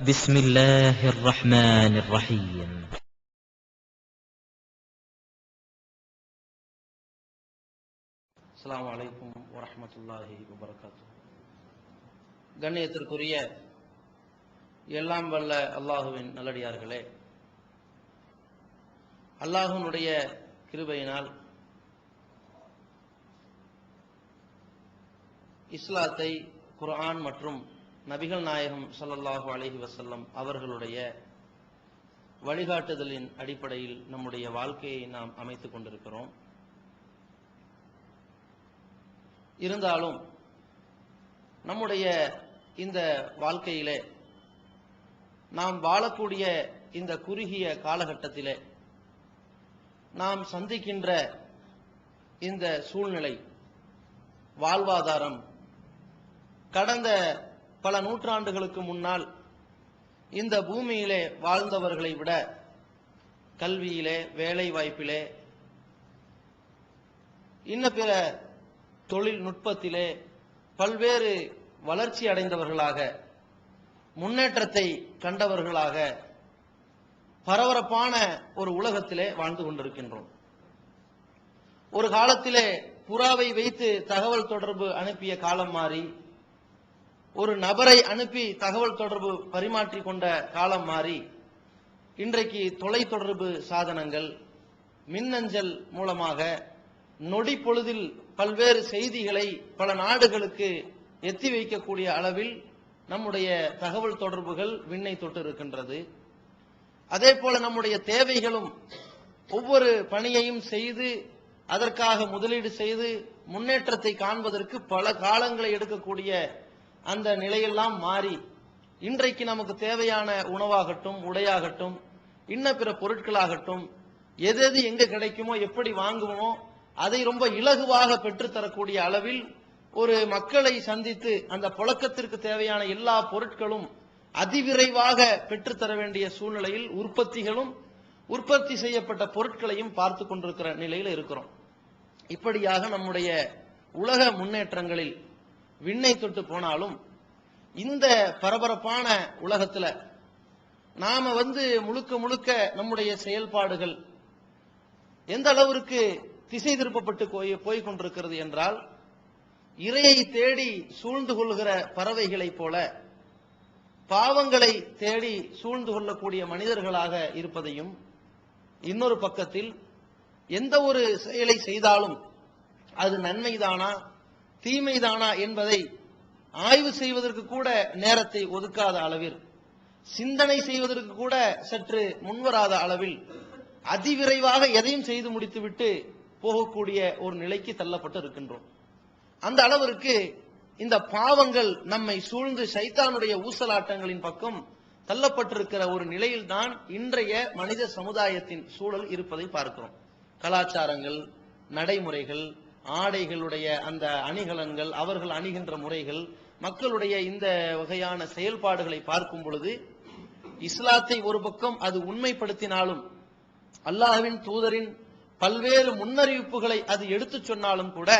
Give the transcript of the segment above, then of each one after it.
بسم الله الرحمن الرحيم அஸ்ஸலாமு அலைக்கும் வரஹ்மத்துல்லாஹி வபரகாத்து கண்ணியத்திற்குரிய எல்லாம் வல்ல அல்லாஹுவின் நல்லடியார்களே அல்லாஹுனுடைய கிருபையினால் இஸ்லாத்தை குர்ஆன் மற்றும் நபிகள் நாயகம் சல்லல்லாஹு அலஹி வசல்லம் அவர்களுடைய வழிகாட்டுதலின் அடிப்படையில் நம்முடைய வாழ்க்கையை நாம் அமைத்துக் கொண்டிருக்கிறோம். இருந்தாலும் நம்முடைய இந்த வாழ்க்கையிலே நாம் வாழக்கூடிய இந்த குறுகிய காலகட்டத்திலே நாம் சந்திக்கின்ற இந்த சூழ்நிலை வாழ்வாதாரம் கடந்த பல நூற்றாண்டுகளுக்கு முன்னால் இந்த பூமியிலே வாழ்ந்தவர்களை விட கல்வியிலே வேலை வாய்ப்பிலே இன்ன பிற தொழில்நுட்பத்திலே பல்வேறு வளர்ச்சி அடைந்தவர்களாக முன்னேற்றத்தை கண்டவர்களாக பரபரப்பான ஒரு உலகத்திலே வாழ்ந்து கொண்டிருக்கின்றோம். ஒரு காலத்திலே புறாவை வைத்து தகவல் தொடர்பு அனுப்பிய காலம் மாறி ஒரு நபரை அனுப்பி தகவல் தொடர்பு பரிமாற்றிக் கொண்ட காலம் மாறி இன்றைக்கு தொலை தொடர்பு சாதனங்கள் மின்னஞ்சல் மூலமாக நொடி பொழுதில் பல்வேறு செய்திகளை பல நாடுகளுக்கு எத்தி வைக்கக்கூடிய அளவில் நம்முடைய தகவல் தொடர்புகள் விண்ணை தொட்டு இருக்கின்றது அதே போல நம்முடைய தேவைகளும் ஒவ்வொரு பணியையும் செய்து அதற்காக முதலீடு செய்து முன்னேற்றத்தை காண்பதற்கு பல காலங்களை எடுக்கக்கூடிய அந்த நிலையெல்லாம் மாறி இன்றைக்கு நமக்கு தேவையான உணவாகட்டும் உடையாகட்டும் இன்ன பிற பொருட்களாகட்டும் எது எது எங்க கிடைக்குமோ எப்படி வாங்குவோமோ அதை ரொம்ப இலகுவாக பெற்றுத்தரக்கூடிய அளவில் ஒரு மக்களை சந்தித்து அந்த புழக்கத்திற்கு தேவையான எல்லா பொருட்களும் அதிவிரைவாக பெற்றுத்தர வேண்டிய சூழ்நிலையில் உற்பத்திகளும் உற்பத்தி செய்யப்பட்ட பொருட்களையும் பார்த்து கொண்டிருக்கிற நிலையில் இருக்கிறோம். இப்படியாக நம்முடைய உலக முன்னேற்றங்களில் விண்ணை தொட்டு போனாலும் இந்த பரபரப்பான உலகத்துல நாம வந்து முழுக்க முழுக்க நம்முடைய செயல்பாடுகள் எந்த அளவிற்கு திசை திருப்பப்பட்டு போய் கொண்டிருக்கிறது என்றால் இரையை தேடி சூழ்ந்து கொள்கிற பறவைகளைப் போல பாவங்களை தேடி சூழ்ந்து கொள்ளக்கூடிய மனிதர்களாக இருப்பதையும் இன்னொரு பக்கத்தில் எந்த ஒரு செயலை செய்தாலும் அது நன்மைதானா? தீமைதானா என்பதை ஆய்வு செய்வதற்கு கூட நேரத்தை ஒதுக்காத அளவில் சிந்தனை செய்வதற்கு கூட சற்று முன்வராத அளவில் அதிவிரைவாக எதையும் செய்து முடித்துவிட்டு போகக்கூடிய ஒரு நிலைக்கு தள்ளப்பட்டு இருக்கின்றோம் அந்த அளவிற்கு இந்த பாவங்கள் நம்மை சூழ்ந்து சைத்தானுடைய ஊசலாட்டங்களின் பக்கம் தள்ளப்பட்டிருக்கிற ஒரு நிலையில்தான் இன்றைய மனித சமுதாயத்தின் சூழல் இருப்பதை பார்க்கிறோம். கலாச்சாரங்கள் நடைமுறைகள் ஆடைகளுடைய அந்த அணிகலன்கள் அவர்கள் அணிகின்ற முறைகள் மக்களுடைய இந்த வகையான செயல்பாடுகளை பார்க்கும் பொழுது இஸ்லாத்தை ஒரு பக்கம் அது உண்மைப்படுத்தினாலும் அல்லாஹ்வின் தூதரின் பல்வேறு முன்னறிவிப்புகளை அது எடுத்து சொன்னாலும் கூட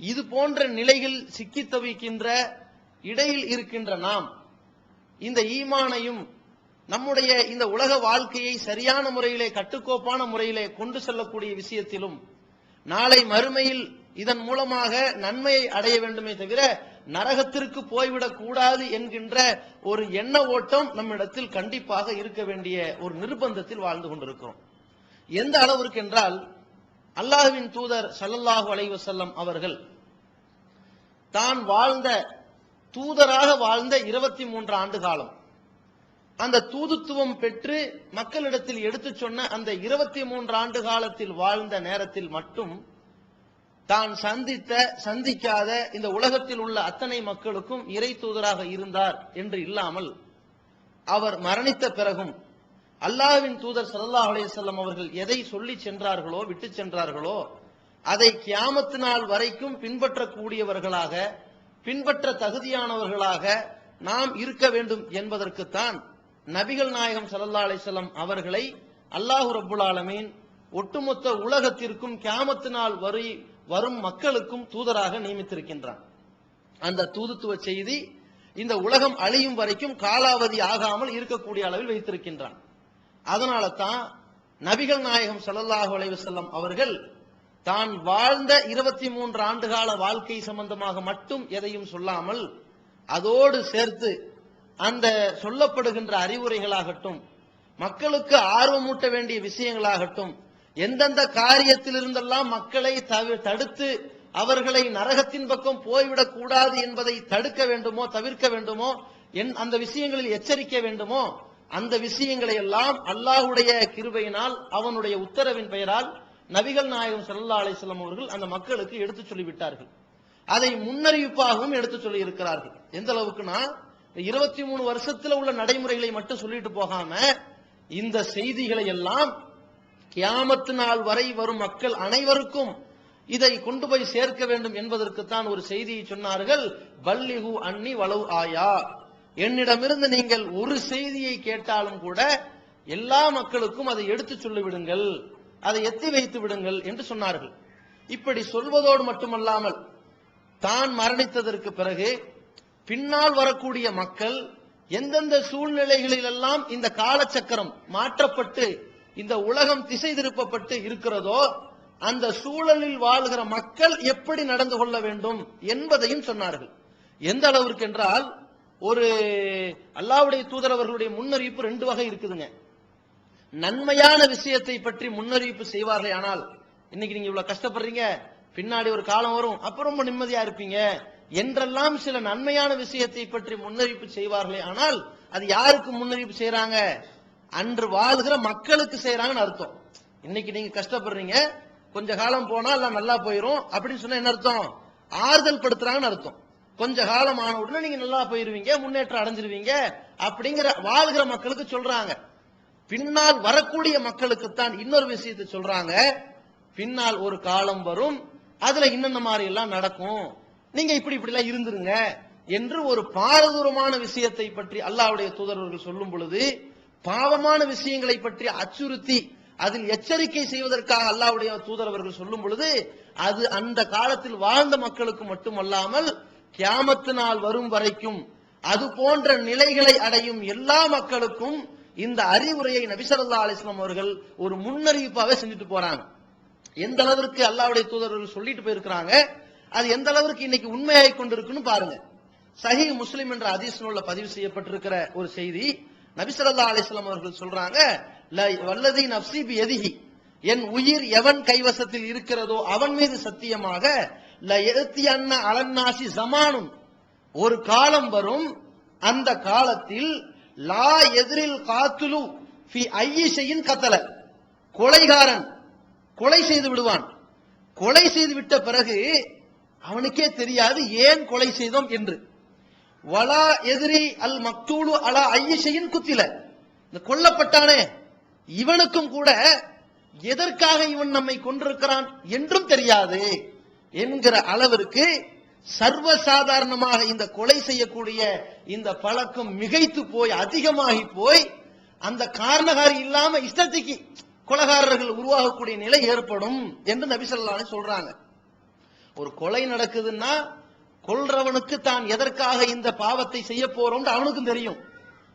இது போன்ற நிலையில் சிக்கி தவிக்கின்ற இடையில் இருக்கின்ற நாம் இந்த ஈமானையும் நம்முடைய இந்த உலக வாழ்க்கையை சரியான முறையிலே கட்டுக்கோப்பான முறையிலே கொண்டு செல்லக்கூடிய விஷயத்திலும் நாளை மறுமையில் இதன் மூலமாக நன்மையை அடைய வேண்டுமே தவிர நரகத்திற்கு போய்விடக் கூடாது என்கின்ற ஒரு எண்ண ஓட்டம் நம்மிடத்தில் கண்டிப்பாக இருக்க வேண்டிய ஒரு நிர்பந்தத்தில் வாழ்ந்து கொண்டிருக்கிறோம். எந்த அளவிற்கு என்றால் அல்லாஹ்வின் தூதர் சல்லல்லாஹு அலைஹி செல்லம் அவர்கள் தான் வாழ்ந்த தூதராக வாழ்ந்த இருபத்தி மூன்று ஆண்டு காலம். அந்த தூதுத்துவம் பெற்று மக்களிடத்தில் எடுத்துச் சொன்ன அந்த இருபத்தி மூன்று ஆண்டு காலத்தில் வாழ்ந்த நேரத்தில் மட்டும் தான் சந்தித்த சந்திக்காத இந்த உலகத்தில் உள்ள அத்தனை மக்களுக்கும் இறை தூதராக இருந்தார் என்று இல்லாமல் அவர் மரணித்த பிறகும் அல்லாஹ்வின் தூதர் சல்லா அலையம் அவர்கள் எதை சொல்லி சென்றார்களோ விட்டு சென்றார்களோ அதை கியாமத்து நாள் வரைக்கும் பின்பற்றக்கூடியவர்களாக பின்பற்ற தகுதியானவர்களாக நாம் இருக்க வேண்டும் என்பதற்குத்தான் நபிகள் நாயகம் சல்லா அலிசல்லாம் அவர்களை அல்லாஹு ரப்புல் ஆலமீன் ஒட்டுமொத்த உலகத்திற்கும் கியாமத்து நாள் வரி வரும் மக்களுக்கும் தூதராக நியமித்திருக்கின்றான். அந்த தூதுத்துவ செய்தி இந்த உலகம் அழியும் வரைக்கும் காலாவதி ஆகாமல் இருக்கக்கூடிய அளவில் வைத்திருக்கின்றான். அதனால தான் நபிகள் நாயகம் சல்லல்லாஹு அலைவசல்லம் அவர்கள் தான் வாழ்ந்த இருபத்தி மூன்று ஆண்டுகால வாழ்க்கை சம்பந்தமாக மட்டும் எதையும் சொல்லாமல் அதோடு சேர்த்து அந்த சொல்லப்படுகின்ற அறிவுரைகளாகட்டும் மக்களுக்கு ஆர்வமூட்ட வேண்டிய விஷயங்களாகட்டும் எந்தெந்த காரியத்திலிருந்தெல்லாம் மக்களை தடுத்து அவர்களை நரகத்தின் பக்கம் போய்விடக் கூடாது என்பதை தடுக்க வேண்டுமோ தவிர்க்க வேண்டுமோ என் அந்த விஷயங்களில் எச்சரிக்க வேண்டுமோ அந்த விஷயங்களை எல்லாம் அல்லாஹுடைய கிருபையினால் அவனுடைய உத்தரவின் பெயரால் நபிகள் நாயகம் சல்லா அலைஹி அவர்கள் அந்த மக்களுக்கு எடுத்துச் சொல்லிவிட்டார்கள். அதை முன்னறிவிப்பாகவும் எடுத்துச் சொல்லி இருக்கிறார்கள் எந்த அளவுக்குன்னா இருபத்தி மூணு வருஷத்துல உள்ள நடைமுறைகளை மட்டும் சொல்லிட்டு போகாம இந்த செய்திகளை எல்லாம் கியாமத்து நாள் வரை வரும் மக்கள் அனைவருக்கும் இதை கொண்டு போய் சேர்க்க வேண்டும் என்பதற்குத்தான் ஒரு செய்தியை சொன்னார்கள். பல்லிகு அன்னி வளவு ஆயா. என்னிடமிருந்து நீங்கள் ஒரு செய்தியை கேட்டாலும் கூட எல்லா மக்களுக்கும் அதை எடுத்து சொல்லிவிடுங்கள் அதை எத்தி வைத்து விடுங்கள் என்று சொன்னார்கள். இப்படி சொல்வதோடு மட்டுமல்லாமல் தான் மரணித்ததற்கு பிறகு பின்னால் வரக்கூடிய மக்கள் எந்தெந்த சூழ்நிலைகளிலெல்லாம் இந்த காலச்சக்கரம் மாற்றப்பட்டு இந்த உலகம் திசை திருப்பப்பட்டு இருக்கிறதோ அந்த சூழலில் வாழ்கிற மக்கள் எப்படி நடந்து கொள்ள வேண்டும் என்பதையும் சொன்னார்கள். எந்த அளவிற்கு என்றால் ஒரு அல்லாவுடைய தூதர் அவர்களுடைய முன்னறிவிப்பு ரெண்டு வகை இருக்குதுங்க. நன்மையான விஷயத்தை பற்றி முன்னறிவிப்பு செய்வார்கள் ஆனால் இன்னைக்கு நீங்க இவ்வளவு கஷ்டப்படுறீங்க பின்னாடி ஒரு காலம் வரும் அப்ப ரொம்ப நிம்மதியா இருப்பீங்க. என்றெல்லாம் சில நன்மையான விஷயத்தை பற்றி முன்னறிவிப்பு செய்வார்களே ஆனால் அது யாருக்கு முன்னறிவிப்பு செய்யறாங்க அன்று வாழ்கிற மக்களுக்கு செய்யறாங்கன்னு அர்த்தம். இன்னைக்கு நீங்க கஷ்டப்படுறீங்க கொஞ்ச காலம் போனா எல்லாம் நல்லா போயிரும் அப்படின்னு சொன்னா என்ன அர்த்தம்? ஆறுதல் படுத்துறாங்கன்னு அர்த்தம். கொஞ்ச காலம் ஆன உடனே நீங்க நல்லா போயிருவீங்க முன்னேற்றம் அடைஞ்சிருவீங்க அப்படிங்கிற வாழ்கிற மக்களுக்கு சொல்றாங்க. பின்னால் வரக்கூடிய மக்களுக்குத்தான் இன்னொரு விஷயத்தை சொல்றாங்க. பின்னால் ஒரு காலம் வரும் அதுல இன்னென்ன மாதிரி எல்லாம் நடக்கும்? நீங்க இப்படி இப்படி எல்லாம் இருந்துருங்க என்று ஒரு பாரதூரமான விஷயத்தை பற்றி அல்லாவுடைய தூதரவர்கள் சொல்லும் பொழுது பாவமான விஷயங்களை பற்றி அச்சுறுத்தி அதில் எச்சரிக்கை செய்வதற்காக அல்லாவுடைய தூதரவர்கள் சொல்லும் பொழுது அது அந்த காலத்தில் வாழ்ந்த மக்களுக்கு மட்டுமல்லாமல் கியாமத்து நாள் வரும் வரைக்கும் அது போன்ற நிலைகளை அடையும் எல்லா மக்களுக்கும் இந்த அறிவுரையை நபிசல்லா அலிஸ்லாம் அவர்கள் ஒரு முன்னறிவிப்பாக செஞ்சுட்டு போறாங்க. எந்த அளவிற்கு அல்லாவுடைய தூதர்கள் சொல்லிட்டு போயிருக்கிறாங்க அது எந்த அளவுக்கு இன்னைக்கு உண்மையாகி கொண்டிருக்குன்னு பாருங்க. சஹி முஸ்லிம் என்ற அதீஸ் நூல்ல பதிவு செய்யப்பட்டிருக்கிற ஒரு செய்தி நபிசல்லா அலிஸ்லாம் அவர்கள் சொல்றாங்க "ல- வல்லதி நப்சி பி என் உயிர் எவன் கைவசத்தில் இருக்கிறதோ அவன் மீது சத்தியமாக ல யஅத்தி அன்ன அலன்னாசி சமானும் ஒரு காலம் வரும் அந்த காலத்தில் லா எதிரில் காத்துலு ஃபி ஐயிஷையின் கத்தல. கொலைகாரன் கொலை செய்து விடுவான். கொலை செய்து விட்ட பிறகு அவனுக்கே தெரியாது ஏன் கொலை செய்தோம் என்று. வலா எதிரி அல் மக்தூலு அலா ஐயசையின் குத்தில. இந்த கொல்லப்பட்டானே. இவனுக்கும் கூட எதற்காக இவன் நம்மை கொண்டிருக்கிறான் என்றும் தெரியாது என்கிற அளவிற்கு சர்வசாதாரணமாக இந்த கொலை செய்யக்கூடிய இந்த பழக்கம் மிகைத்து போய் அதிகமாகி போய் அந்த காரணகாரி இல்லாம இஷ்டத்துக்கு கொலகாரர்கள் உருவாகக்கூடிய நிலை ஏற்படும் என்று நபிசல்லானே சொல்றாங்க. ஒரு கொலை நடக்குதுன்னா கொல்றவனுக்கு தான் எதற்காக இந்த பாவத்தை செய்ய போறோம்னு அவனுக்கும் தெரியும்.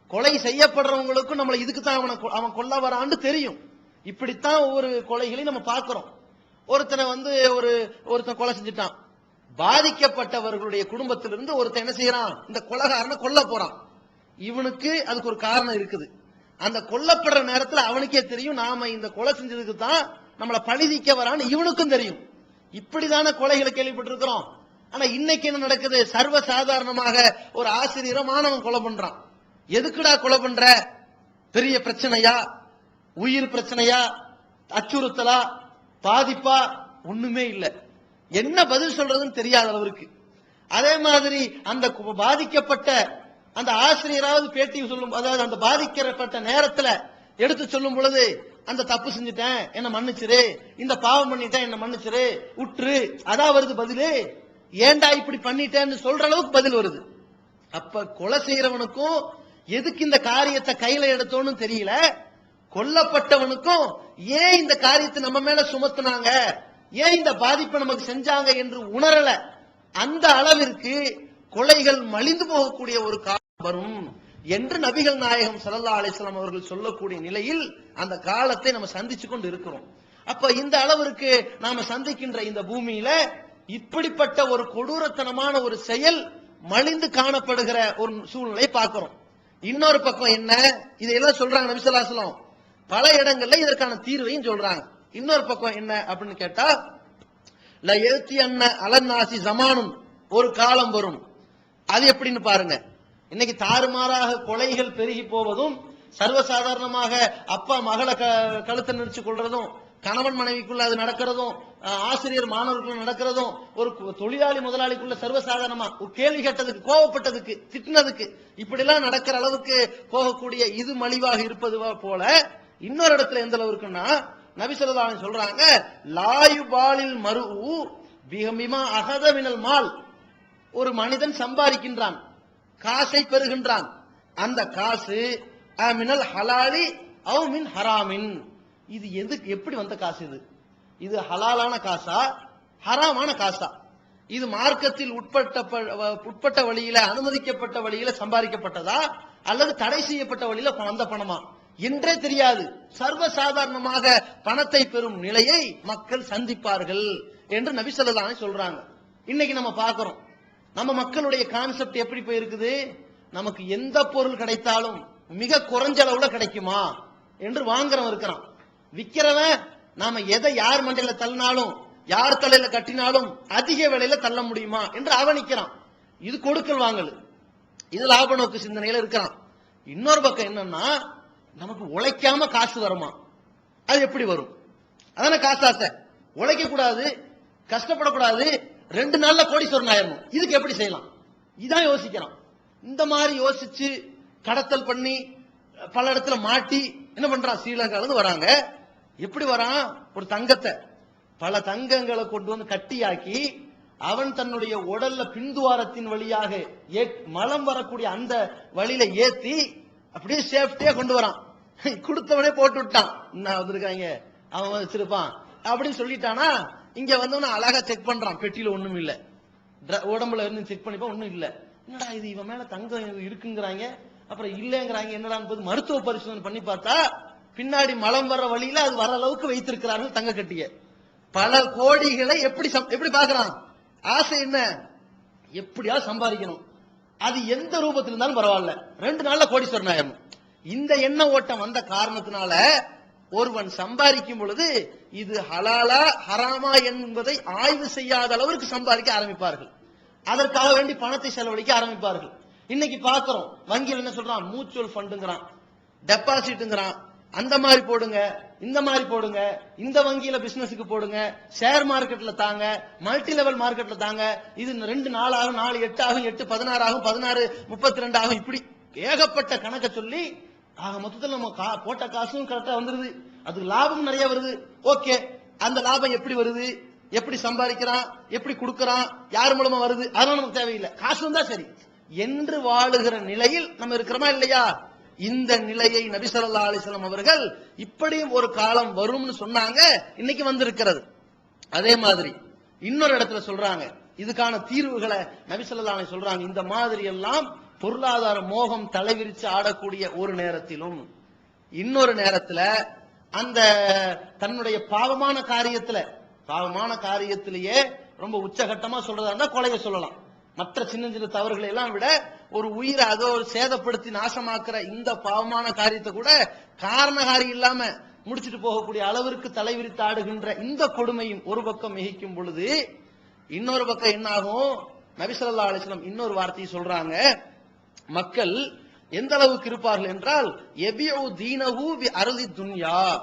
கொலை செய்யப்படுறவங்களுக்கும் நம்மளை இதுக்கு தான் அவனை கொ- அவன் கொல்ல வரான்னு தெரியும். இப்படித்தான் ஒவ்வொரு கொலைகளையும் நம்ம பார்க்கிறோம். ஒருத்தனை வந்து ஒரு ஒருத்தன் கொலை செஞ்சுட்டான். பாதிக்கப்பட்டவர்களுடைய குடும்பத்திலிருந்து ஒருத்தன் என்ன செய்யறான்? இந்த கொலைகாரனை கொல்ல போறான். இவனுக்கு அதுக்கு ஒரு காரணம் இருக்குது. அந்த கொல்லப்படுற நேரத்தில் அவனுக்கே தெரியும். நாம இந்த கொலை செஞ்சதுக்கு தான் நம்மளை பழிதிக்க வரான்னு இவனுக்கும் தெரியும். இப்படிதான கொலைகளை கேள்விப்பட்டிருக்கிறோம். ஆனா இன்னைக்கு என்ன நடக்குது? சர்வ சாதாரணமாக ஒரு ஆசிரியரை மாணவன் கொலை பண்றான். எதுக்குடா கொலை பண்ற? பெரிய பிரச்சனையா? உயிர் பிரச்சனையா? அச்சுறுத்தலா? பாதிப்பா? ஒண்ணுமே இல்லை. என்ன பதில் சொல்றதுன்னு தெரியாத அளவிற்கு. அதே மாதிரி அந்த கு- பாதிக்கப்பட்ட அந்த ஆசிரியராவது பேட்டி சொல்லும் அதாவது அந்த பாதிக்கப்பட்ட நேரத்துல எடுத்து சொல்லும் பொழுது அந்த தப்பு செஞ்சுட்டேன் என்ன மன்னிச்சிரு. இந்த பாவம் பண்ணிட்டேன் என்ன மன்னிச்சிரு. உற்று. அதான் வருது பதிலு. ஏன்டா இப்படி பண்ணிட்டேன்னு சொல்ற அளவுக்கு பதில் வருது. அப்ப கொலை செய்யறவனுக்கும் எதுக்கு இந்த காரியத்தை கையில எடுத்தோன்னு தெரியல. கொல்லப்பட்டவனுக்கும் ஏன் இந்த காரியத்தை நம்ம மேல சுமத்துனாங்க? ஏன் இந்த பாதிப்பை நமக்கு செஞ்சாங்க என்று உணரல. அந்த அளவிற்கு கொலைகள் மலிந்து போகக்கூடிய ஒரு காலம் வரும். என்று நபிகள் நாயகம் சல்லா அலிஸ்லாம் அவர்கள் சொல்லக்கூடிய நிலையில் அந்த காலத்தை நம்ம சந்திச்சு கொண்டு இருக்கிறோம். அப்ப இந்த அளவிற்கு நாம சந்திக்கின்ற இந்த பூமியில இப்படிப்பட்ட ஒரு கொடூரத்தனமான ஒரு செயல் மலிந்து காணப்படுகிற ஒரு சூழ்நிலை பார்க்கிறோம். இன்னொரு பக்கம் என்ன? இதையெல்லாம் சொல்றாங்க நபி பல இடங்கள்ல இதற்கான தீர்வையும் சொல்றாங்க. இன்னொரு பக்கம் என்ன அப்படின்னு கேட்டா எழுத்தி அண்ண அலநாசி ஜமானும். ஒரு காலம் வரும். அது எப்படின்னு பாருங்க. இன்னைக்கு தாறுமாறாக கொலைகள் பெருகி போவதும் சர்வசாதாரணமாக அப்பா மகளை க- கழுத்தை நெரிச்சு கொள்றதும் கணவன் மனைவிக்குள்ள அது நடக்கிறதும் ஆசிரியர் மாணவருக்குள்ள நடக்கிறதும் ஒரு தொழிலாளி முதலாளிக்குள்ள சர்வசாதாரணமா ஒரு கேள்வி கேட்டதுக்கு கோவப்பட்டதுக்கு திட்டினதுக்கு இப்படிலாம் நடக்கிற அளவுக்கு போகக்கூடிய இது மலிவாக இருப்பது போல இன்னொரு இடத்துல எந்த அளவுக்குன்னா நபி ஸல்லல்லாஹு சொல்றாங்க லாயுபாலில் பாலில் மிக பிகமிமா அகதவினல் மால். ஒரு மனிதன் சம்பாதிக்கின்றான். காசை பெறுகின்றான். அந்த காசு மினல் ஹலாலி அவ் மின் ஹராமின். இது எது எப்படி வந்த காசு இது? இது ஹலாலான காசா? ஹராமான காசா? இது மார்க்கத்தில் உட்பட்ட ப- வ- உட்பட்ட வழியில அனுமதிக்கப்பட்ட வழியில சம்பாதிக்கப்பட்டதா? அல்லது தடை செய்யப்பட்ட வழியில வந்த பணமா? என்றே தெரியாது. சர்வசாதாரணமாக பணத்தை பெறும் நிலையை மக்கள் சந்திப்பார்கள் என்று நபிசல்லதானே சொல்றாங்க. இன்னைக்கு நம்ம பார்க்கிறோம். நம்ம மக்களுடைய கான்செப்ட் எப்படி போயிருக்குது? நமக்கு எந்த பொருள் கிடைத்தாலும் மிக குறைஞ்ச அளவுல கிடைக்குமா? என்று வாங்குறவன் இருக்கிறான். விக்கிறவன் நாம எதை யார் மண்டையில தள்ளினாலும் யார் தலையில கட்டினாலும் அதிக விலையில தள்ள முடியுமா? என்று அவன் இது கொடுக்கல் வாங்கல். இது லாப நோக்கு சிந்தனையில இருக்கிறான். இன்னொரு பக்கம் என்னன்னா நமக்கு உழைக்காம காசு வருமா? அது எப்படி வரும்? அதான காசு ஆசை உழைக்க கூடாது கஷ்டப்படக்கூடாது ரெண்டு நாள்ல கோடீஸ்வரன் ஆயிரணும். இதுக்கு எப்படி செய்யலாம்? இதான் யோசிக்கிறான். இந்த மாதிரி யோசிச்சு கடத்தல் பண்ணி பல இடத்துல மாட்டி என்ன பண்றான்? ஸ்ரீலங்கால இருந்து வராங்க. எப்படி வரான்? ஒரு தங்கத்தை. பல தங்கங்களை கொண்டு வந்து கட்டியாக்கி அவன் தன்னுடைய உடல்ல பின்துவாரத்தின் வழியாக ஏ- மலம் வரக்கூடிய அந்த வழியில ஏத்தி அப்படியே சேஃப்டியா கொண்டு வரான். கொடுத்தவனே போட்டு விட்டான். என்ன வந்திருக்காங்க? அவன் வச்சிருப்பான். அப்படின்னு சொல்லிட்டானா இங்க வந்தவன அழகா செக் பண்றான். பெட்டியில ஒண்ணும் இல்ல. உடம்புல இருந்து செக் பண்ணிப்பா ஒண்ணும் இல்ல. என்னடா இது இவன் மேல தங்கம் இருக்குங்கிறாங்க? அப்புறம் இல்லங்கிறாங்க என்னடான்னு போது மருத்துவ பரிசோதனை பண்ணி பார்த்தா பின்னாடி மலம் வர்ற வழியில அது வர அளவுக்கு வைத்திருக்கிறார்கள் தங்க கட்டிய. பல கோடிகளை எப்படி சம்- எப்படி பாக்குறான் ஆசை என்ன? எப்படியா சம்பாதிக்கணும். அது எந்த ரூபத்தில் இருந்தாலும் பரவாயில்ல. ரெண்டு நாள்ல கோடீஸ்வரன் ஆயிரணும். இந்த எண்ண ஓட்டம் வந்த காரணத்தினால ஒருவன் சம்பாதிக்கும் பொழுது இது ஹலாலா ஹராமா என்பதை ஆய்வு செய்யாத அளவிற்கு சம்பாதிக்க ஆரம்பிப்பார்கள். அதற்காக வேண்டி பணத்தை செலவழிக்க ஆரம்பிப்பார்கள். இன்னைக்கு பாக்குறோம் வங்கியில் என்ன சொல்றான்? மியூச்சுவல் ஃபண்டுங்கிறான் டெபாசிட்ங்கிறான் அந்த மாதிரி போடுங்க இந்த மாதிரி போடுங்க இந்த வங்கியில பிசினஸுக்கு போடுங்க ஷேர் மார்க்கெட்ல தாங்க மல்டி லெவல் மார்க்கெட்ல தாங்க இது ரெண்டு நாலு ஆகும் நாலு எட்டு ஆகும் எட்டு பதினாறு ஆகும் பதினாறு முப்பத்தி ரெண்டு ஆகும் இப்படி ஏகப்பட்ட கணக்க சொல்லி ஆக மொத்தத்தில் நம்ம கா- போட்ட காசும் கரெக்டா வந்துருது. அதுக்கு லாபம் நிறைய வருது. ஓகே. அந்த லாபம் எப்படி வருது? எப்படி சம்பாதிக்கிறான்? எப்படி கொடுக்கறான்? யார் மூலமா வருது? அதெல்லாம் நமக்கு தேவையில்லை. காசு வந்தா சரி. என்று வாழுகிற நிலையில் நம்ம இருக்கிறோமா இல்லையா? இந்த நிலையை நபிசல்லா ஸல்லல்லாஹு அவர்கள் இப்படியும் ஒரு காலம் வரும்னு சொன்னாங்க. இன்னைக்கு வந்திருக்கிறது. அதே மாதிரி இன்னொரு இடத்துல சொல்றாங்க. இதுக்கான தீர்வுகளை நபிசல்லா சொல்றாங்க. இந்த மாதிரி எல்லாம் பொருளாதார மோகம் தலைவிரிச்சு ஆடக்கூடிய ஒரு நேரத்திலும் இன்னொரு நேரத்துல அந்த தன்னுடைய பாவமான காரியத்துல பாவமான காரியத்திலேயே ரொம்ப உச்சகட்டமா சொல்றதா இருந்தா கொலையை சொல்லலாம். மற்ற சின்ன சின்ன தவறுகளை எல்லாம் விட ஒரு உயிரை அதோ ஒரு சேதப்படுத்தி நாசமாக்குற இந்த பாவமான காரியத்தை கூட காரணகாரி இல்லாம முடிச்சிட்டு போகக்கூடிய அளவிற்கு தலைவிரித்து ஆடுகின்ற இந்த கொடுமையும் ஒரு பக்கம் மிகிக்கும் பொழுது இன்னொரு பக்கம் என்னாகும்? நபிசல்லா நபி இன்னொரு வார்த்தையை சொல்றாங்க. மக்கள் எந்த அளவுக்கு இருப்பார்கள் என்றால் எபியு தீனஹூ வி அருதி துன்யா.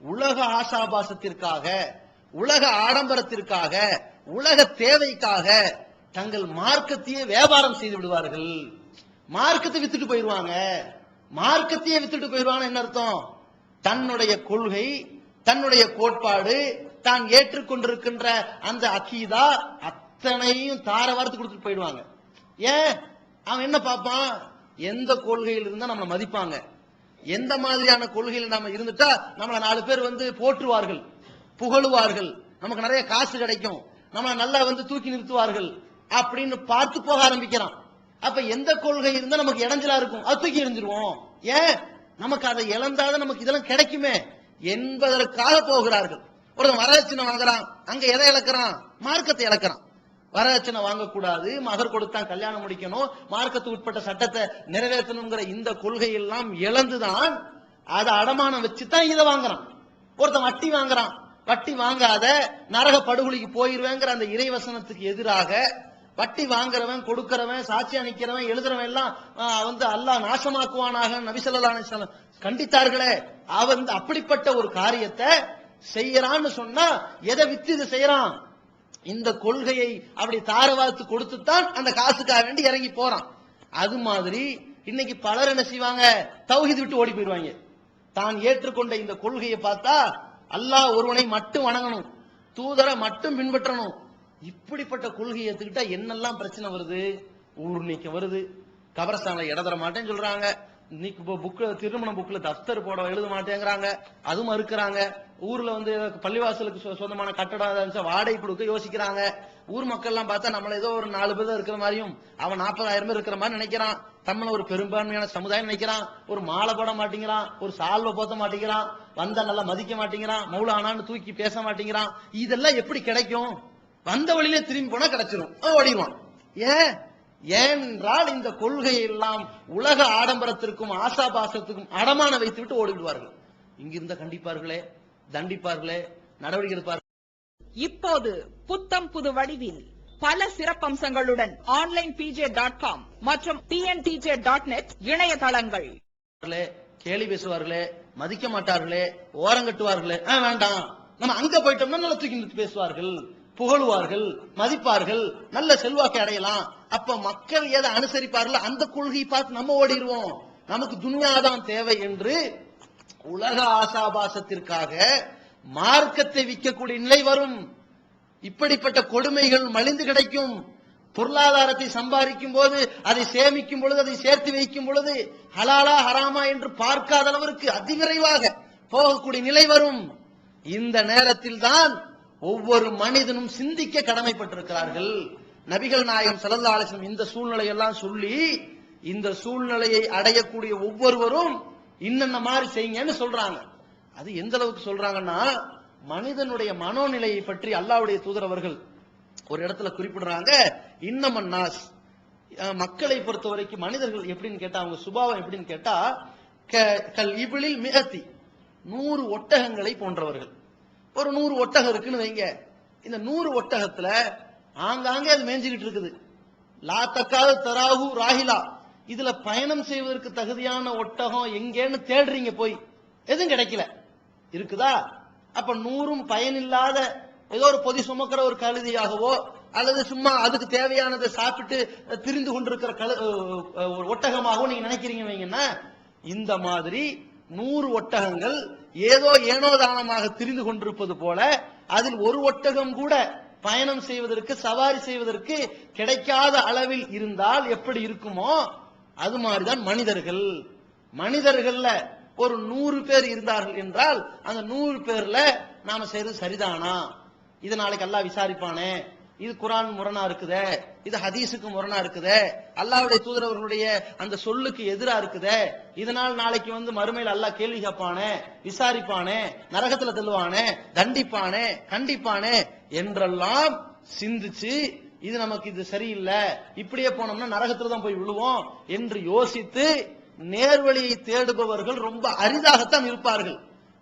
உலக ஆசாபாசத்திற்காக உலக ஆடம்பரத்திற்காக உலக தேவைக்காக தங்கள் மார்க்கத்தையே வியாபாரம் செய்து விடுவார்கள். மார்க்கத்தை வித்துட்டு போயிடுவாங்க. மார்க்கத்தையே வித்துட்டு போயிடுவாங்க என்ன அர்த்தம்? தன்னுடைய கொள்கை தன்னுடைய கோட்பாடு தான் ஏற்றுக்கொண்டிருக்கின்ற அந்த அக்கீதா அத்தனையும் தார வாரத்து கொடுத்துட்டு போயிடுவாங்க. ஏன்? அவன் என்ன பார்ப்பான்? எந்த கொள்கையில் இருந்தா நம்மளை மதிப்பாங்க. எந்த மாதிரியான கொள்கையில் நாம இருந்துட்டா நம்மளை நாலு பேர் வந்து போற்றுவார்கள் புகழுவார்கள். நமக்கு நிறைய காசு கிடைக்கும். நம்மளை நல்லா வந்து தூக்கி நிறுத்துவார்கள் அப்படின்னு பார்த்து போக ஆரம்பிக்கிறான். அப்ப எந்த கொள்கை இருந்தா நமக்கு இடைஞ்சலா இருக்கும்? அது தூக்கி எறிஞ்சிருவோம். ஏன்? நமக்கு அதை இழந்தாதான் நமக்கு இதெல்லாம் கிடைக்குமே. என்பதற்காக போகிறார்கள். ஒருத்தன் வரதட்சணை வாங்குறான். அங்க எதை இழக்கிறான்? மார்க்கத்தை இழக்கிறான். வரதட்சணை வாங்கக்கூடாது மகர் கொடுத்தா கல்யாணம் முடிக்கணும் மார்க்கத்துக்கு உட்பட்ட சட்டத்தை நிறைவேற்றணுங்கிற இந்த கொள்கை எல்லாம் இழந்துதான் அதை அடமானம் வச்சுதான் இதை வாங்குறான். ஒருத்தன் வட்டி வாங்குறான். வட்டி வாங்காத நரக படுகொலிக்கு போயிருவேங்கிற அந்த இறைவசனத்துக்கு எதிராக வட்டி வாங்குறவன் கொடுக்கிறவன் சாட்சியா நிக்கிறவன் எழுதுறவன் எல்லாம் வந்து அல்லாஹ் நாசமாக்குவானாக நபிசல்லான கண்டித்தார்களே அவன் அப்படிப்பட்ட ஒரு காரியத்தை செய்யறான்னு சொன்னா எதை வித்து இது செய்யறான்? இந்த கொள்கையை அப்படி தாரவாத்து கொடுத்துத்தான் அந்த காசுக்காக வேண்டி இறங்கி போறான். அது மாதிரி இன்னைக்கு பலர் என்ன செய்வாங்க? தௌஹித் விட்டு ஓடி போயிடுவாங்க. தான் ஏற்றுக்கொண்ட இந்த கொள்கையை பார்த்தா அல்லாஹ் ஒருவனை மட்டும் வணங்கணும் தூதரை மட்டும் பின்பற்றணும். இப்படிப்பட்ட கொள்கையை எடுத்துக்கிட்டா என்னெல்லாம் பிரச்சனை வருது? ஊர் நீக்க வருது. கபரஸ்தானில் இட தர மாட்டேன்னு சொல்றாங்க. இன்னைக்கு இப்போ புக்ல திருமண புக்ல தஸ்தர் போட எழுத மாட்டேங்கிறாங்க. அது மறுக்கிறாங்க. ஊர்ல வந்து பள்ளிவாசலுக்கு சொ- சொந்தமான கட்டடம் இருந்துச்சா வாடகை கொடுக்க யோசிக்கிறாங்க. ஊர் மக்கள்லாம் பார்த்தா நம்மள ஏதோ ஒரு நாலு பேர் இருக்கிற மாதிரியும் அவன் நாற்பதாயிரம் பேர் இருக்கிற மாதிரி நினைக்கிறான். தமிழை ஒரு பெரும்பான்மையான சமுதாயம் நினைக்கிறான். ஒரு மாலை போட மாட்டேங்கிறான். ஒரு சால்வை போத்த மாட்டேங்கிறான். வந்தா நல்லா மதிக்க மாட்டேங்கிறான். மௌலானான்னு தூக்கி பேச மாட்டேங்கிறான். இதெல்லாம் எப்படி கிடைக்கும்? வந்த வழியிலே திரும்பி போனா கிடைச்சிரும். அவன் ஓடிடுவான். ஏன்? ஏனென்றால் இந்த கொள்கையை எல்லாம் உலக ஆடம்பரத்திற்கும் ஆசாபாசத்துக்கும் அடமான வைத்து விட்டு ஓடிவிடுவார்கள். இங்கிருந்த கண்டிப்பார்களே தண்டிப்பார்களே நடவடிக்கை எடுப்பார்கள். இப்போது புத்தம் புது வடிவில் பல சிறப்பம்சங்களுடன் ஆன்லைன் பிஜே டாட் காம் மற்றும் டிஎன்டிஜே டாட் நெட் இணையதளங்கள். கேலி பேசுவார்களே மதிக்க மாட்டார்களே ஓரங்கட்டுவார்களே வேண்டாம். நம்ம அங்க போயிட்டோம்னா நல்லா தூக்கி பேசுவார்கள் புகழுவார்கள் மதிப்பார்கள் நல்ல செல்வாக்கை அடையலாம். அப்ப மக்கள் எதை அனுசரிப்பார்கள் அந்த கொள்கையை பார்த்து நம்ம ஓடிடுவோம். நமக்கு துன்யாதான் தேவை என்று உலக ஆசாபாசத்திற்காக மார்க்கத்தை விற்கக்கூடிய நிலை வரும். இப்படிப்பட்ட கொடுமைகள் மலிந்து கிடைக்கும். பொருளாதாரத்தை சம்பாதிக்கும் போது அதை சேமிக்கும் பொழுது அதை சேர்த்து வைக்கும் பொழுது ஹலாலா ஹராமா என்று பார்க்காத அளவிற்கு அதிவிரைவாக போகக்கூடிய நிலை வரும். இந்த நேரத்தில் தான் ஒவ்வொரு மனிதனும் சிந்திக்க கடமைப்பட்டிருக்கிறார்கள். நபிகள் நாயகம் ஸல்லல்லாஹு அலைஹி இந்த சூழ்நிலையெல்லாம் சொல்லி இந்த சூழ்நிலையை அடையக்கூடிய ஒவ்வொருவரும் இன்னென்ன மாதிரி செய்யுங்கன்னு சொல்றாங்க. அது எந்த அளவுக்கு சொல்றாங்கன்னா மனிதனுடைய மனோநிலையை பற்றி அல்லாவுடைய தூதரவர்கள் ஒரு இடத்துல குறிப்பிடுறாங்க. இன்னமன் நாஸ் மக்களை பொறுத்த வரைக்கும் மனிதர்கள் எப்படின்னு கேட்டா அவங்க சுபாவம் எப்படின்னு கேட்டா க- கல் இபிளில் மிகத்தி நூறு ஒட்டகங்களை போன்றவர்கள். ஒரு நூறு ஒட்டகம் இருக்குன்னு வைங்க. இந்த நூறு ஒட்டகத்துல ஆங்காங்கே அது மேய்ஞ்சுக்கிட்டு இருக்குது. லா தக்காத தராகு ராகிலா இதுல பயணம் செய்வதற்கு தகுதியான ஒட்டகம் எங்கேன்னு தேடுறீங்க போய். எதுவும் கிடைக்கல. இருக்குதா? அப்ப நூறும் பயனில்லாத ஏதோ ஒரு பொதி சுமக்கிற ஒரு கழுதியாகவோ அல்லது சும்மா அதுக்கு தேவையானதை சாப்பிட்டு திரிந்து கொண்டிருக்கிற கழு அஹ், ஒட்டகமாகவோ நீங்க நினைக்கிறீங்க வைங்கன்னா இந்த மாதிரி நூறு ஒட்டகங்கள் ஏதோ ஏனோதானமாக திரிந்து கொண்டிருப்பது போல அதில் ஒரு ஒட்டகம் கூட பயணம் செய்வதற்கு சவாரி செய்வதற்கு கிடைக்காத அளவில் இருந்தால் எப்படி இருக்குமோ அது மாதிரிதான் மனிதர்கள். மனிதர்கள்ல ஒரு நூறு பேர் இருந்தார்கள் என்றால் அந்த நூறு பேர்ல நாம செய்யறது சரிதானா? இது நாளைக்கு எல்லாம் விசாரிப்பானே. இது குரான் முரணா இருக்குதே? இது ஹதீஸுக்கு முரணா இருக்குதே? அல்லாவுடைய தூதரவர்களுடைய அந்த சொல்லுக்கு எதிரா இருக்குதே? இதனால் நாளைக்கு வந்து மறுமையில் அல்லாஹ் கேள்வி கேட்பானே விசாரிப்பானே நரகத்துல தள்ளுவானே தண்டிப்பானே கண்டிப்பானே என்றெல்லாம் சிந்திச்சு இது நமக்கு இது சரியில்லை இப்படியே போனோம்னா நரகத்துல தான் போய் விழுவோம் என்று யோசித்து நேர்வழியை தேடுபவர்கள் ரொம்ப அரிதாகத்தான் இருப்பார்கள்.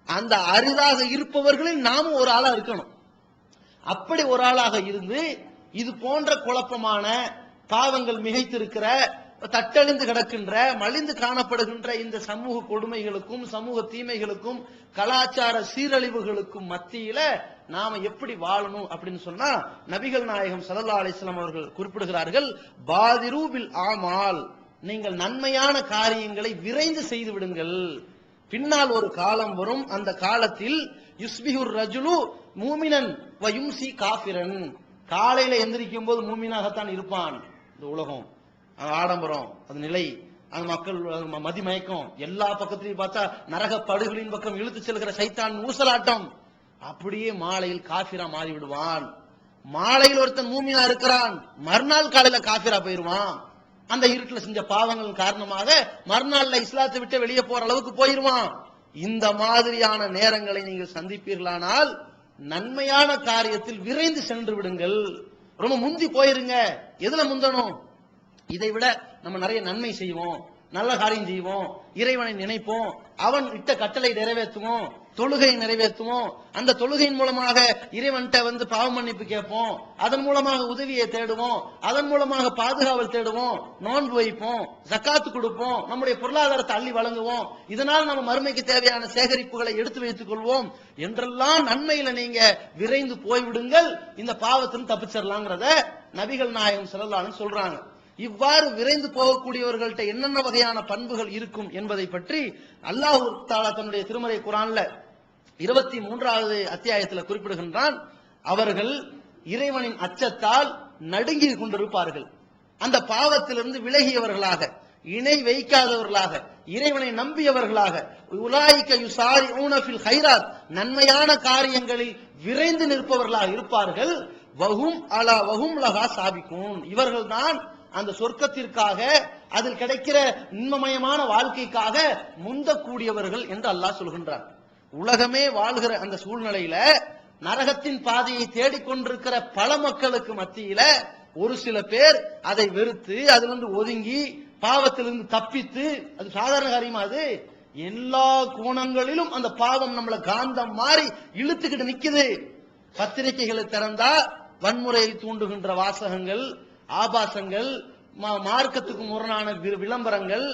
அந்த அரிதாக இருப்பவர்களில் நாமும் ஒரு ஆளா இருக்கணும். அப்படி ஒரு ஆளாக இருந்து இது போன்ற குழப்பமான பாவங்கள் மிகைத்திருக்கிற தட்டழிந்து கிடக்கின்ற மலிந்து காணப்படுகின்ற இந்த சமூக கொடுமைகளுக்கும் சமூக தீமைகளுக்கும் கலாச்சார சீரழிவுகளுக்கும் மத்தியில நாம எப்படி வாழணும் அப்படின்னு சொன்னா நபிகள் நாயகம் ஸல்லல்லாஹு அலிஸ்லாம் அவர்கள் குறிப்பிடுகிறார்கள் பாதிரூபில் ஆமால். நீங்கள் நன்மையான காரியங்களை விரைந்து செய்து விடுங்கள். பின்னால் ஒரு காலம் வரும். அந்த காலத்தில் யுஸ்பிஹுர் ரஜுலு மூமினன் வயும்சி காபிரன் காஃபிரன். காலையில எந்திரிக்கும் போது மூமினாகத்தான் இருப்பான் இந்த உலகம். அது ஆடம்பரம் அது நிலை. அந்த மக்கள் ம- மதிமயக்கம். எல்லா பக்கத்திலையும் பார்த்தா நரக படுகளின் பக்கம் இழுத்து செல்கிற சைத்தான் ஊசலாட்டம். அப்படியே மாலையில் காஃபிரா மாறி விடுவான் மாலையில் ஒருத்தன் மூமியா இருக்கிறான். மறுநாள் காலையில காஃபிரா போயிருவான். அந்த இருட்டில் செஞ்ச பாவங்கள் காரணமாக மறுநாள்ல இஸ்லாத்தை விட்டு வெளியே போற அளவுக்கு போயிருவான். இந்த மாதிரியான நேரங்களை நீங்கள் சந்திப்பீர்களானால் நன்மையான காரியத்தில் விரைந்து சென்று விடுங்கள். ரொம்ப முந்தி போயிருங்க. எதுல முந்தணும்? இதை விட நம்ம நிறைய நன்மை செய்வோம். நல்ல காரியம் செய்வோம் இறைவனை நினைப்போம் அவன் இட்ட கட்டளை நிறைவேற்றுவோம் தொழுகை நிறைவேற்றுவோம். அந்த தொழுகையின் மூலமாக இறைவன்கிட்ட வந்து பாவ மன்னிப்பு கேட்போம். அதன் மூலமாக உதவியை தேடுவோம். அதன் மூலமாக பாதுகாவல் தேடுவோம். நோன்பு வைப்போம் ஜக்காத்து கொடுப்போம் நம்முடைய பொருளாதாரத்தை அள்ளி வழங்குவோம். இதனால் நம்ம மறுமைக்கு தேவையான சேகரிப்புகளை எடுத்து வைத்துக் கொள்வோம். என்றெல்லாம் நன்மையில நீங்க விரைந்து போய்விடுங்கள். இந்த பாவத்தின் தப்பிச்சிடலாங்கிறத நபிகள் நாயகம் செல்லலான்னு சொல்றாங்க. இவ்வாறு விரைந்து போகக்கூடியவர்கள்ட்ட என்னென்ன வகையான பண்புகள் இருக்கும் என்பதை பற்றி அல்லாஹ் தாலா தன்னுடைய திருமறை குரான்ல இருபத்தி மூன்றாவது அத்தியாயத்தில் குறிப்பிடுகின்றான். அவர்கள் இறைவனின் அச்சத்தால் நடுங்கி கொண்டிருப்பார்கள். அந்த பாவத்திலிருந்து விலகியவர்களாக இணை வைக்காதவர்களாக இறைவனை நம்பியவர்களாக உலாய்க்க யுசாரி ஊனஃபில் ஹைராத் நன்மையான காரியங்களில் விரைந்து நிற்பவர்களாக இருப்பார்கள். வகும் அலா வகும் லகா சாபிக்கும் இவர்கள்தான் அந்த சொர்க்கத்திற்காக அதில் கிடைக்கிற இன்பமயமான வாழ்க்கைக்காக முந்தக்கூடியவர்கள் என்று அல்லாஹ் சொல்கின்றார் உலகமே வாழ்கிற அந்த சூழ்நிலையில நரகத்தின் பாதையை தேடிக்கொண்டிருக்கிற பல மக்களுக்கு மத்தியில ஒரு சில பேர் அதை வெறுத்து அதிலிருந்து ஒதுங்கி பாவத்திலிருந்து தப்பித்து அது சாதாரண காரியமா அது? எல்லா கோணங்களிலும் அந்த பாவம் நம்மளை காந்தம் மாறி இழுத்துக்கிட்டு நிக்குது. பத்திரிகைகளை திறந்தா வன்முறையை தூண்டுகின்ற வாசகங்கள் ஆபாசங்கள் மார்க்கத்துக்கு முரணான விளம்பரங்கள்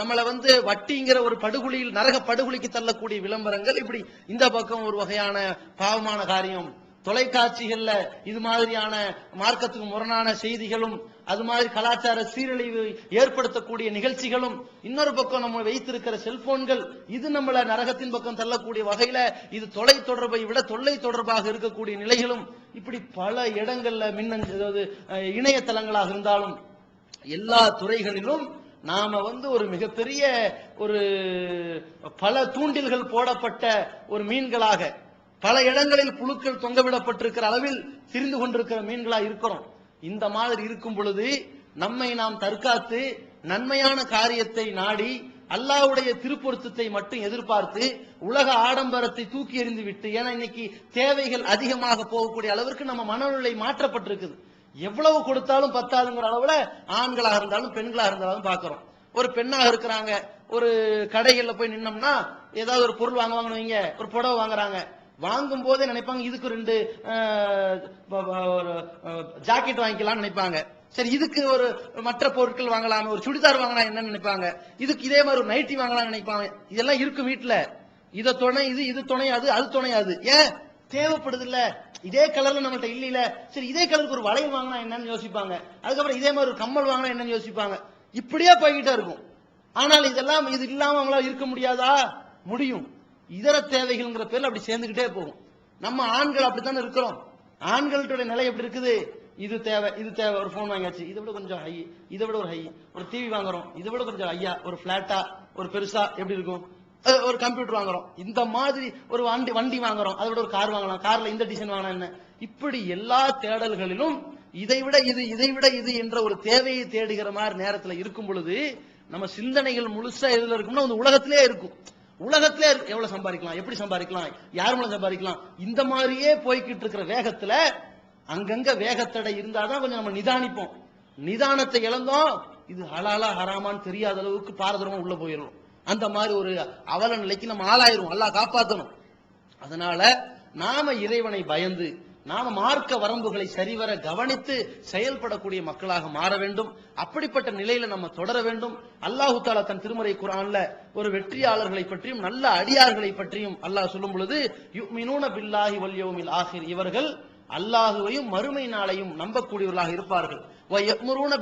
நம்மளை வந்து வட்டிங்கிற ஒரு படுகொலியில் நரக படுகொலிக்கு தள்ளக்கூடிய விளம்பரங்கள் இப்படி இந்த பக்கம் ஒரு வகையான பாவமான காரியம். தொலைக்காட்சிகள்ல இது மாதிரியான மார்க்கத்துக்கு முரணான செய்திகளும் அது மாதிரி கலாச்சார சீரழிவு ஏற்படுத்தக்கூடிய நிகழ்ச்சிகளும் இன்னொரு பக்கம் நம்ம வைத்திருக்கிற செல்போன்கள் இது நம்மள நரகத்தின் பக்கம் தள்ளக்கூடிய வகையில இது தொலை தொடர்பை விட தொல்லை தொடர்பாக இருக்கக்கூடிய நிலைகளும் இப்படி பல இடங்கள்ல மின்னஞ்சு அதாவது இணையதளங்களாக இருந்தாலும் எல்லா துறைகளிலும் நாம வந்து ஒரு மிகப்பெரிய ஒரு பல தூண்டில்கள் போடப்பட்ட ஒரு மீன்களாக பல இடங்களில் புழுக்கள் தொங்கவிடப்பட்டிருக்கிற அளவில் திரிந்து கொண்டிருக்கிற மீன்களா இருக்கிறோம். இந்த மாதிரி இருக்கும் பொழுது நம்மை நாம் தற்காத்து நன்மையான காரியத்தை நாடி அல்லாஹ்வுடைய திருப்பொருத்தத்தை மட்டும் எதிர்பார்த்து உலக ஆடம்பரத்தை தூக்கி எறிந்து விட்டு ஏன்னா இன்னைக்கு தேவைகள் அதிகமாக போகக்கூடிய அளவிற்கு நம்ம மனநிலை மாற்றப்பட்டிருக்குது. எவ்வளவு கொடுத்தாலும் பத்தாதுங்கிற அளவுல ஆண்களாக இருந்தாலும் பெண்களாக இருந்தாலும் பாக்குறோம் ஒரு பெண்ணாக இருக்கிறாங்க ஒரு கடைகள்ல போய் நின்னோம்னா ஏதாவது ஒரு பொருள் வாங்குவாங்கன்னு வைங்க ஒரு புடவை வாங்குறாங்க வாங்கும் போதே நினைப்பாங்க இதுக்கு ரெண்டு ஜாக்கெட் வாங்கிக்கலாம்னு நினைப்பாங்க. சரி இதுக்கு ஒரு மற்ற பொருட்கள் வாங்கலாம் ஒரு சுடிதார் வாங்கலாம் என்னன்னு நினைப்பாங்க. இதுக்கு இதே மாதிரி ஒரு நைட்டி வாங்கலாம்னு நினைப்பாங்க. இதெல்லாம் இருக்கும் வீட்டுல இத துணை இது இது துணை அது அது துணை அது. ஏன்? தேவைப்படுது இல்ல இதே கலர்ல நம்மள்ட்ட இல்ல சரி இதே கலருக்கு ஒரு வளையம் வாங்கினா என்னன்னு யோசிப்பாங்க. அதுக்கப்புறம் இதே மாதிரி ஒரு கம்மல் வாங்கினா என்னன்னு யோசிப்பாங்க. இப்படியே போய்கிட்டே இருக்கும். ஆனால் இதெல்லாம் இது இல்லாம அவங்களால இருக்க முடியாதா? முடியும். இதர தேவைகள்ங்கிற பேர்ல அப்படி சேர்ந்துகிட்டே போகும். நம்ம ஆண்கள் அப்படித்தானே இருக்கிறோம்? ஆண்களுடைய நிலை எப்படி இருக்குது? இது தேவை இது தேவை ஒரு போன் வாங்கியாச்சு. இதை விட கொஞ்சம் ஹை இதை விட ஒரு ஹை ஒரு டிவி வாங்குறோம் இதை விட கொஞ்சம் ஐயா ஒரு பிளாட்டா ஒரு பெருசா? எப்படி இருக்கும்? ஒரு கம்ப்யூட்டர் வாங்குறோம். இந்த மாதிரி ஒரு வண்டி வண்டி வாங்குறோம். அதை விட ஒரு கார் வாங்கலாம். கார்ல இந்த டிசைன் வாங்கலாம் என்ன? இப்படி எல்லா தேடல்களிலும் இதை விட இது இதை விட இது என்ற ஒரு தேவையை தேடுகிற மாதிரி நேரத்துல இருக்கும் பொழுது நம்ம சிந்தனைகள் முழுசா எதுல இருக்கும்னா அந்த உலகத்திலே இருக்கும். உலகத்திலே எவ்வளவு சம்பாதிக்கலாம்? எப்படி சம்பாதிக்கலாம்? யார் மூலம் சம்பாதிக்கலாம்? இந்த மாதிரியே போய்கிட்டு இருக்கிற வேகத்துல அங்கங்க வேகத்தடை இருந்தாதான் கொஞ்சம் நம்ம நிதானிப்போம். நிதானத்தை இழந்தோம் இது ஹலாலா ஹராமான்னு தெரியாத அளவுக்கு பாரதூரமா உள்ள போயிடும் அந்த மாதிரி ஒரு அவல நிலைக்கு நம்ம ஆளாயிரும். அல்லாஹ் காப்பாற்றணும் அதனால நாம இறைவனை பயந்து நாம மார்க்க வரம்புகளை சரிவர கவனித்து செயல்படக்கூடிய மக்களாக மாற வேண்டும். அப்படிப்பட்ட நிலையில நம்ம தொடர வேண்டும். அல்லாஹு தாலா தன் திருமறை குரான்ல ஒரு வெற்றியாளர்களை பற்றியும் நல்ல அடியார்களை பற்றியும் அல்லாஹ் சொல்லும் பொழுது யுமினூன பில்லாஹி வல்யோமில் இவர்கள் அல்லாஹுவையும் மறுமை நாளையும் நம்பக்கூடியவர்களாக இருப்பார்கள்.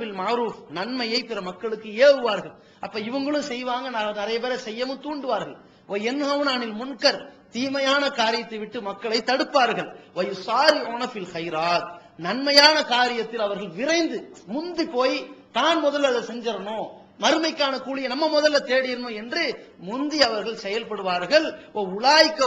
பில் மாரூஃப். நன்மையை பிற மக்களுக்கு ஏவுவார்கள். அப்ப இவங்களும் செய்வாங்க. நிறைய பேரை செய்யவும் தூண்டுவார்கள். என்ஹவுனானில் முன்கர் தீமையான காரியத்தை விட்டு மக்களை தடுப்பார்கள். வயுசாரி ஓனஃபில் ஹைராத். நன்மையான காரியத்தில் அவர்கள் விரைந்து முந்தி போய் தான் முதல்ல அதை செஞ்சிடணும். மறுமைக்கான கூலியை நம்ம முதல்ல தேடிடணும் என்று முந்தி அவர்கள் செயல்படுவார்கள். ஓ உலாய்க்க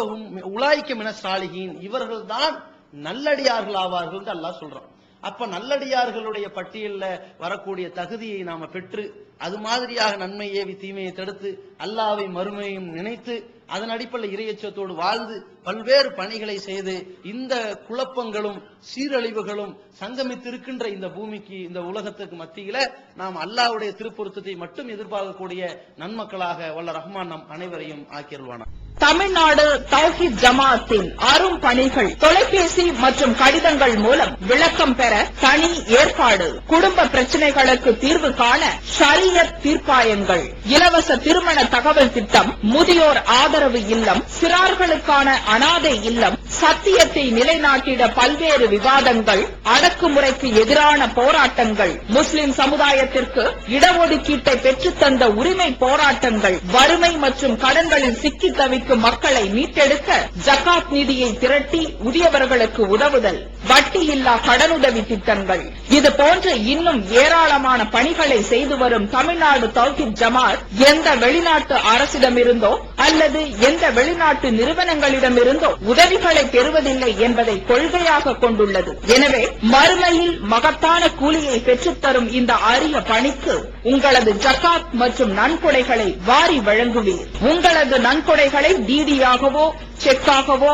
உலாய்க்க மின சாலிகின் இவர்கள் தான் நல்லடியார்கள் ஆவார்கள் அல்லாஹ் சொல்றான். அப்ப நல்லடியார்களுடைய பட்டியல்ல வரக்கூடிய தகுதியை நாம பெற்று அது மாதிரியாக நன்மை ஏவி தீமையை தடுத்து அல்லாவை மறுமையும் நினைத்து அதன் அடிப்படையில் இறையச்சத்தோடு வாழ்ந்து பல்வேறு பணிகளை செய்து இந்த குழப்பங்களும் சீரழிவுகளும் சங்கமித்திருக்கின்ற இந்த பூமிக்கு இந்த உலகத்துக்கு மத்தியில நாம் அல்லாஹ்வுடைய திருப்பொருத்தத்தை மட்டும் எதிர்பார்க்கக்கூடிய நன்மக்களாக வல்ல ரஹ்மான் நம் அனைவரையும் ஆக்கியிருவானா தமிழ்நாடு தௌஹித் ஜமாத்தின் அரும் பணிகள் தொலைபேசி மற்றும் கடிதங்கள் மூலம் விளக்கம் பெற தனி ஏற்பாடு. குடும்ப பிரச்சனைகளுக்கு தீர்வு காண ஷரியத் தீர்ப்பாயங்கள். இலவச திருமண தகவல் திட்டம் முதியோர் ஆதரவு இல்லம் சிறார்களுக்கான அனாதை இல்லம் சத்தியத்தை நிலைநாட்டிட பல்வேறு விவாதங்கள் அடக்குமுறைக்கு எதிரான போராட்டங்கள் முஸ்லிம் சமுதாயத்திற்கு இடஒதுக்கீட்டை பெற்றுத்தந்த உரிமை போராட்டங்கள் வறுமை மற்றும் கடன்களில் சிக்கி தவிக்கும் மக்களை மீட்டெடுக்க ஜகாத் நிதியை திரட்டி உரியவர்களுக்கு உதவுதல் வட்டியில்லா கடனுதவி திட்டங்கள். இது போன்ற இன்னும் ஏராளமான பணிகளை செய்து வரும் தமிழ்நாடு தௌஹித் ஜமாத் எந்த வெளிநாட்டு அரசிடமிருந்தோ அல்லது எந்த வெளிநாட்டு நிறுவனங்களிடமிருந்தோ உதவிகளை பெறுவதில்லை என்பதை கொள்கையாக கொண்டுள்ளது. எனவே மறுமையில் மகத்தான கூலியை பெற்றுத்தரும் இந்த அரிய பணிக்கு உங்களது ஜகாத் மற்றும் நன்கொடைகளை வாரி வழங்குவீர். உங்களது நன்கொடைகளை டிடியாகவோ செக்காகவோ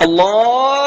Allah.